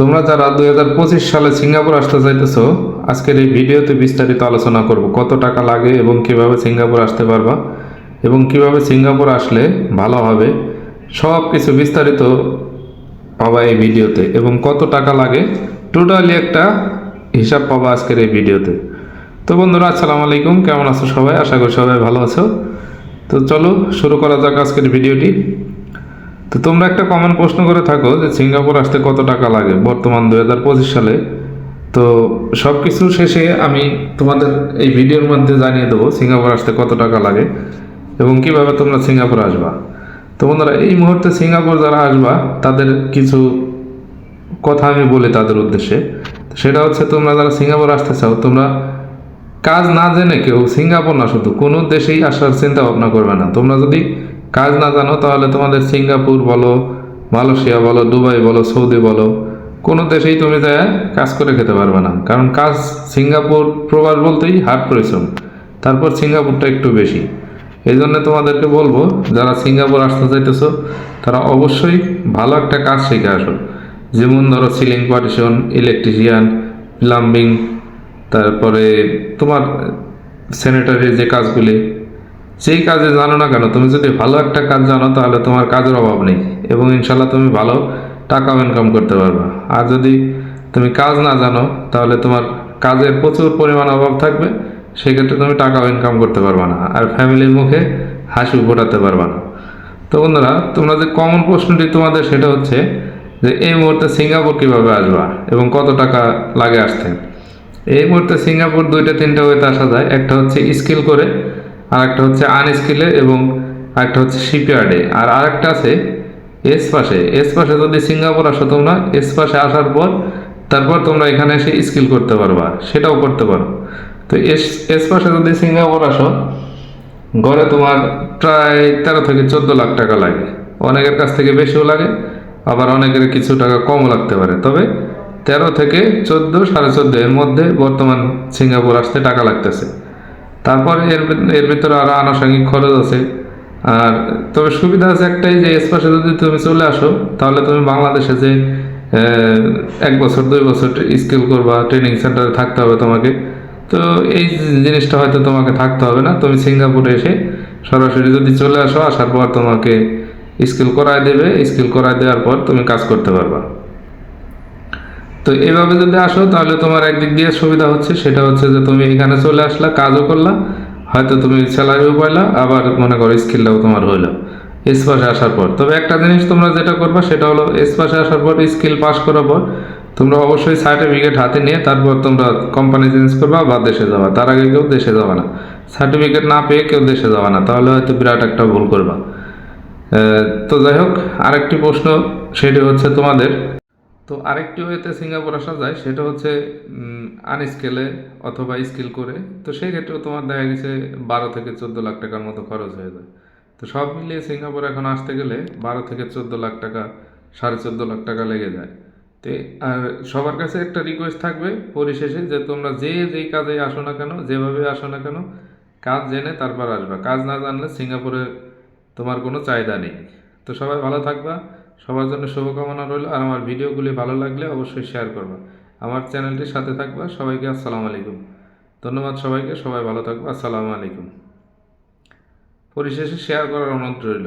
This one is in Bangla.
তোমরা যারা দুই হাজার পঁচিশ সালে সিঙ্গাপুর আসতে চাইতেছো, আজকের এই ভিডিওতে বিস্তারিত আলোচনা করব। কত টাকা লাগে এবং কীভাবে সিঙ্গাপুর আসতে পারবা এবং কীভাবে সিঙ্গাপুর আসলে ভালো হবে সব কিছু বিস্তারিত পাবা এই ভিডিওতে এবং কত টাকা লাগে, টোটালি একটা হিসাব পাবা আজকের এই ভিডিওতে। তো বন্ধুরা, আসসালামু আলাইকুম, কেমন আছো সবাই? আশা করি সবাই ভালো আছো। তো চলো শুরু করা যাক আজকের ভিডিওটি। তো তোমরা একটা কমন প্রশ্ন করে থাকো যে সিঙ্গাপুর আসতে কত টাকা লাগে বর্তমান দু হাজার পঁচিশ সালে। তো সব কিছু শেষে আমি তোমাদের এই ভিডিওর মধ্যে জানিয়ে দেবো সিঙ্গাপুর আসতে কত টাকা লাগে এবং কীভাবে তোমরা সিঙ্গাপুর আসবা। তো বন্ধুরা, এই মুহূর্তে সিঙ্গাপুর যারা আসবা, তাদের কিছু কথা আমি বলি তাদের উদ্দেশ্যে। সেটা হচ্ছে তোমরা যারা সিঙ্গাপুর আসতে চাও, তোমরা কাজ না জেনে কেউ সিঙ্গাপুর না শুধু কোনো দেশেই আসার চিন্তা ভাবনা করবে না। তোমরা যদি কাজ না জানো, তাহলে তোমাদের সিঙ্গাপুর বলো, মালয়েশিয়া বলো, দুবাই বলো, সৌদি বলো, কোনো দেশেই তুমি যায় কাজ করে খেতে পারবে না। কারণ কাজ সিঙ্গাপুর প্রবাস বলতেই হার্ড পরিশ্রম। তারপর সিঙ্গাপুরটা একটু বেশি। এই জন্য তোমাদেরকে বলব, যারা সিঙ্গাপুর আসতে চাইতেছো, তারা অবশ্যই ভালো একটা কাজ শিখে আসো। যেমন ধরো সিলিং পার্টিশন, ইলেকট্রিশিয়ান, প্লাম্বিং, তারপরে তোমার স্যানিটারির যে কাজগুলি সেই কাজে জানো না কেন? তুমি যদি ভালো একটা কাজ জানো, তাহলে তোমার কাজের অভাব নেই এবং ইনশাল্লাহ তুমি ভালো টাকাও ইনকাম করতে পারবে। আর যদি তুমি কাজ না জানো, তাহলে তোমার কাজের প্রচুর পরিমাণ অভাব থাকবে, সেক্ষেত্রে তুমি টাকাও ইনকাম করতে পারবে না আর ফ্যামিলির মুখে হাসি ফোটাতে পারবে না। তো বন্ধুরা, তোমরা যে কমন প্রশ্নটি তোমাদের, সেটা হচ্ছে যে এই মুহূর্তে সিঙ্গাপুর কীভাবে আসবা এবং কত টাকা লাগে আসতে? এই মুহূর্তে সিঙ্গাপুর দুইটা, তিনটা ওয়েতে আসা যায়। একটা হচ্ছে স্কিল করে আর একটা হচ্ছে আনস্কিলে এবং একটা হচ্ছে শিপইয়ার্ডে আর আরেকটা আছে এস পাশে এস পাশে যদি সিঙ্গাপুর আসো তোমরা এস পাশে আসার পর তারপর তোমরা এখানে এসে স্কিল করতে পারবা, সেটাও করতে পারো। তো এস এস পাশে যদি সিঙ্গাপুর আসো, গড়ে তোমার প্রায় তেরো থেকে চোদ্দ লাখ টাকা লাগে। অনেকের কাছ থেকে বেশিও লাগে, আবার অনেকের কিছু টাকা কমও লাগতে পারে। তবে তেরো থেকে চোদ্দ, সাড়ে চোদ্দ এর মধ্যে বর্তমান সিঙ্গাপুর আসতে টাকা লাগতেছে। তারপর এর এর ভিতরে আরও আনুষঙ্গিক খরচ আছে। আর তবে সুবিধা আছে একটাই যে এস পাশে যদি তুমি চলে আসো, তাহলে তুমি বাংলাদেশে যে এক বছর, দুই বছর স্কিল করবা, ট্রেনিং সেন্টারে থাকতে হবে তোমাকে। তো এই জিনিসটা হয়তো তোমাকে থাকতে হবে না। তুমি সিঙ্গাপুরে এসে সরাসরি যদি চলে আসো, আসার পর তোমাকে স্কিল করায় দেবে। স্কিল করায় দেওয়ার পর তুমি কাজ করতে পারবা। তো এভাবে যদি আসো, তাহলে তোমার একদিক দিয়ে সুবিধা হচ্ছে। সেটা হচ্ছে যে তুমি এখানে চলে আসলা, কাজও করলা, হয়তো তুমি স্যালারিও পাইলা, আবার মনে করো স্কিলটাও তোমার হইল। এস পাশে আসার পর। তবে একটা জিনিস তোমরা যেটা করবা, সেটা হলো এস পাশে আসার পর স্কিল পাস করার পর তোমরা অবশ্যই সার্টিফিকেট হাতে নিয়ে তারপর তোমরা কোম্পানি চেঞ্জ করবা বা দেশে যাবা। তার আগে কেউ দেশে যাবা না। সার্টিফিকেট না পেয়ে কেউ দেশে যাবা না, তাহলে হয়তো বিরাট একটা ভুল করবা। তো যাই হোক, আরেকটি প্রশ্ন, সেটি হচ্ছে তোমাদের তো আরেকটি ওয়েতে সিঙ্গাপুর আসা যায়, সেটা হচ্ছে আনস্কেলে অথবা স্কিল করে। তো সেই ক্ষেত্রেও তোমার দেখা গেছে বারো থেকে চোদ্দ লাখ টাকার মতো খরচ হয়ে যায়। তো সব মিলিয়ে সিঙ্গাপুর এখন আসতে গেলে বারো থেকে চোদ্দ লাখ টাকা, সাড়ে চোদ্দ লাখ টাকা লেগে যায়। তো আর সবার কাছে একটা রিকোয়েস্ট থাকবে পরিশেষে যে তোমরা যে যেই কাজে আসো না কেন, যেভাবে আসো না কেন, কাজ জেনে তারপর আসবা। কাজ না জানলে সিঙ্গাপুরে তোমার কোনো চাহিদা নেই। তো সবাই ভালো থাকবা। সবার জন্য শুভকামনা রইল। আর আমার ভিডিওগুলি ভালো লাগলে অবশ্যই শেয়ার করবা। আমার চ্যানেলটির সাথে থাকবা। সবাইকে আসসালামু আলাইকুম। ধন্যবাদ সবাইকে। সবাই ভালো থাকবে। আসসালামু আলাইকুম। পরিশেষে শেয়ার করার অনুরোধ রইল।